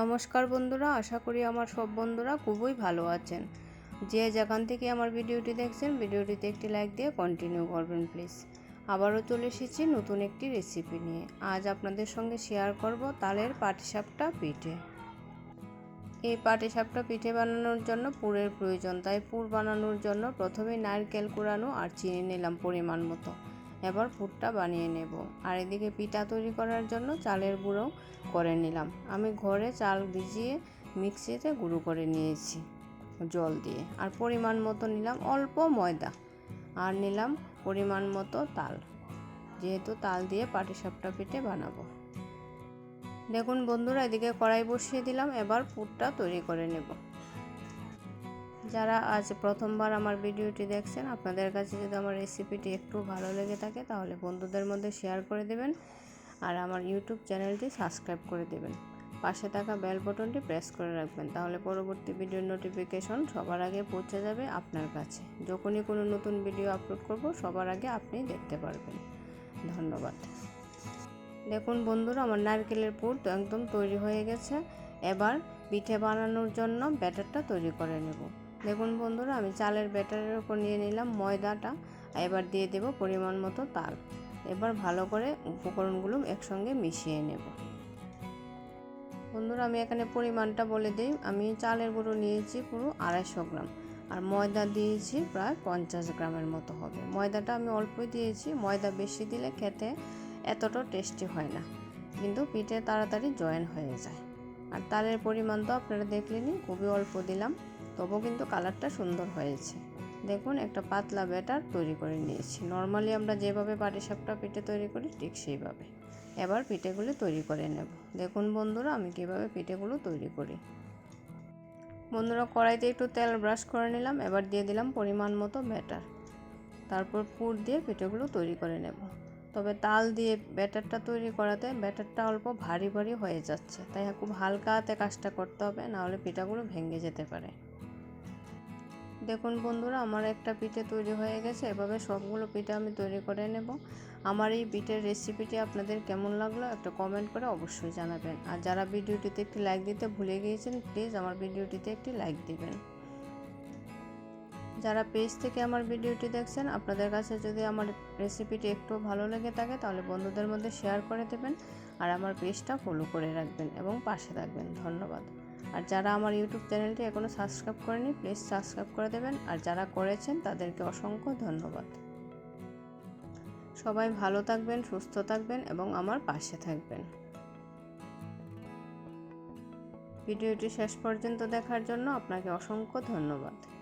নমস্কার বন্ধুরা, আশা করি আমার সব বন্ধুরা খুবই ভালো আছেন। যে যেখান থেকে আমার ভিডিওটি দেখছেন, ভিডিওটিতে একটি লাইক দিয়ে কন্টিনিউ করবেন প্লিজ আবারও চলে এসেছি নতুন একটি রেসিপি নিয়ে। আজ আপনাদের সঙ্গে শেয়ার করব তালের পাটিসাপটা পিঠে। এই পাটিসাপটা পিঠে বানানোর জন্য পুরের প্রয়োজন, তাই পুর বানানোর জন্য প্রথমে নারকেল কুড়ানো আর চিনি নিলাম পরিমাণ মতো। এবার পুরটা বানিয়ে নেব। আর এদিকে পিঠা তৈরি করার জন্য চালের গুঁড়ো করে নিলাম। আমি ঘরে চাল ভিজিয়ে মিক্সিতে গুঁড়ো করে নিয়েছি জল দিয়ে। আর পরিমাণ মতো নিলাম অল্প ময়দা। আর নিলাম পরিমাণ মতো তাল। যেহেতু তাল দিয়ে পাটিসাপটা পিঠে বানাবো। দেখুন বন্ধুরা, এদিকে কড়াই বসিয়ে দিলাম। এবার পুরটা তৈরি করে নেব। যারা আজ প্রথমবার আমার ভিডিওটি দেখছেন, আপনাদের কাছে যদি আমার রেসিপিটি একটু ভালো লেগে থাকে, তাহলে বন্ধুদের মধ্যে শেয়ার করে দেবেন আর আমার ইউটিউব চ্যানেলটি সাবস্ক্রাইব করে দেবেন। পাশে থাকা বেল বটনটি প্রেস করে রাখবেন, তাহলে পরবর্তী ভিডিওর নোটিফিকেশন সবার আগে পৌঁছে যাবে আপনার কাছে। যখনই কোনো নতুন ভিডিও আপলোড করব, সবার আগে আপনি দেখতে পারবেন। ধন্যবাদ। দেখুন বন্ধুরা, আমার নারকেলের পুর তো একদম তৈরি হয়ে গেছে। এবার পিঠে বানানোর জন্য ব্যাটারটা তৈরি করে নেব। দেখুন বন্ধুরা, আমি চালের ব্যাটারের উপর নিয়ে নিলাম ময়দাটা এবার দিয়ে দেব পরিমাণ মতো তাল। এবার ভালো করে উপকরণগুলো একসঙ্গে মিশিয়ে নেব। বন্ধুরা, আমি এখানে পরিমাণটা বলে দিই। আমি চালের গুঁড়ো নিয়েছি পুরো আড়াইশো গ্রাম, আর ময়দা দিয়েছি প্রায় পঞ্চাশ গ্রামের মতো হবে। ময়দাটা আমি অল্পই দিয়েছি, ময়দা বেশি দিলে খেতে এতটা টেস্টি হয় না, কিন্তু পিঠে তাড়াতাড়ি জয়েন হয়ে যায়। আর তালের পরিমাণ তো আপনারা দেখলেনই, খুবই অল্প দিলাম। তবুও কিন্তু কালারটা সুন্দর হয়েছে। দেখুন, একটা পাতলা ব্যাটার তৈরি করে নিয়েছি। নর্মালি আমরা যেভাবে পাটিসাপটা পিঠে তৈরি করি, ঠিক সেইভাবে। এবার পিঠেগুলো তৈরি করে নেব। দেখুন বন্ধুরা, আমি কীভাবে পিঠেগুলো তৈরি করি। বন্ধুরা, কড়াইতে একটু তেল ব্রাশ করে নিলাম। এবার দিয়ে দিলাম পরিমাণ মতো ব্যাটার। তারপর পুর দিয়ে পিঠেগুলো তৈরি করে নেব। তবে তাল দিয়ে ব্যাটারটা তৈরি করাতে ব্যাটারটা অল্প ভারী ভারী হয়ে যাচ্ছে। তাই খুব হালকা হাতে কাজটা করতে হবে, নাহলে পিঠাগুলো ভেঙে যেতে পারে। দেখুন বন্ধুরা, আমার একটা পিঠে তৈরি হয়ে গেছে। এভাবে সবগুলো পিঠে আমি তৈরি করে নেব। আমার এই পিঠের রেসিপিটি আপনাদের কেমন লাগল একটা কমেন্ট করে অবশ্যই জানাবেন। আর যারা ভিডিওটিতে একটি লাইক দিতে ভুলে গিয়েছেন প্লিজ আমার ভিডিওটিতে একটি লাইক দিবেন। যারা পেজ থেকে আমার ভিডিওটি দেখছেন, আপনাদের কাছে যদি আমার রেসিপিটি একটু ভালো লেগে থাকে, তাহলে বন্ধুদের মধ্যে শেয়ার করে দেবেন। আর আমার পেজটা ফলো করে রাখবেন এবং পাশে থাকবেন। ধন্যবাদ। আর যারা আমার ইউটিউব চ্যানেলটি এখনও সাবস্ক্রাইব করেনি প্লিজ সাবস্ক্রাইব করে দেবেন। আর যারা করেছেন, তাদেরকে অসংখ্য ধন্যবাদ। সবাই ভালো থাকবেন, সুস্থ থাকবেন এবং আমার পাশে থাকবেন। ভিডিওটি শেষ পর্যন্ত দেখার জন্য আপনাকে অসংখ্য ধন্যবাদ।